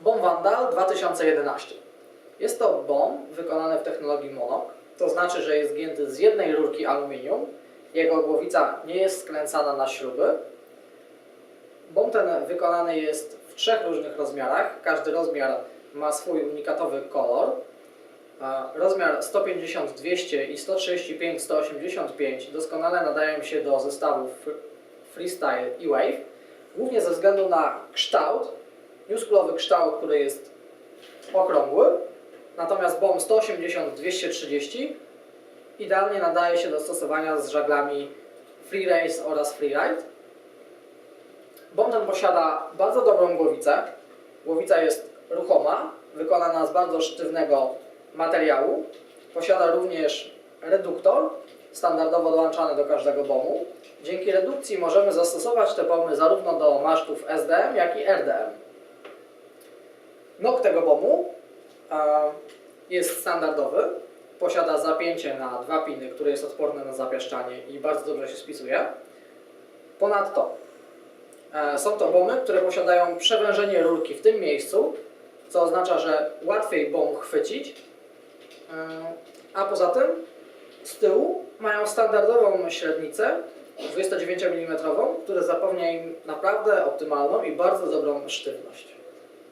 Bomb Vandal 2011. Jest to bomb wykonany w technologii monok, to znaczy, że jest gięty z jednej rurki aluminium, jego głowica nie jest skręcana na śruby. Bomb ten wykonany jest w trzech różnych rozmiarach, każdy rozmiar ma swój unikatowy kolor. Rozmiar 150, 200 i 135, 185 doskonale nadają się do zestawów fr- freestyle i wave, głównie ze względu na kształt, newskulowy kształt, który jest okrągły, natomiast bomb 180, 230 idealnie nadaje się do stosowania z żaglami free race oraz freeride. Bomb ten posiada bardzo dobrą głowicę. Głowica jest ruchoma, wykonana z bardzo sztywnego materiału. Posiada również reduktor, standardowo dołączany do każdego bomu. Dzięki redukcji możemy zastosować te bomy zarówno do masztów SDM, jak i RDM. Nok tego bomu jest standardowy. Posiada zapięcie na dwa piny, które jest odporne na zapiaszczanie i bardzo dobrze się spisuje. Ponadto e, są to bomy, które posiadają przewężenie rurki w tym miejscu, co oznacza, że łatwiej bomb chwycić. E, A poza tym z tyłu mają standardową średnicę 29 mm, która zapewnia im naprawdę optymalną i bardzo dobrą sztywność.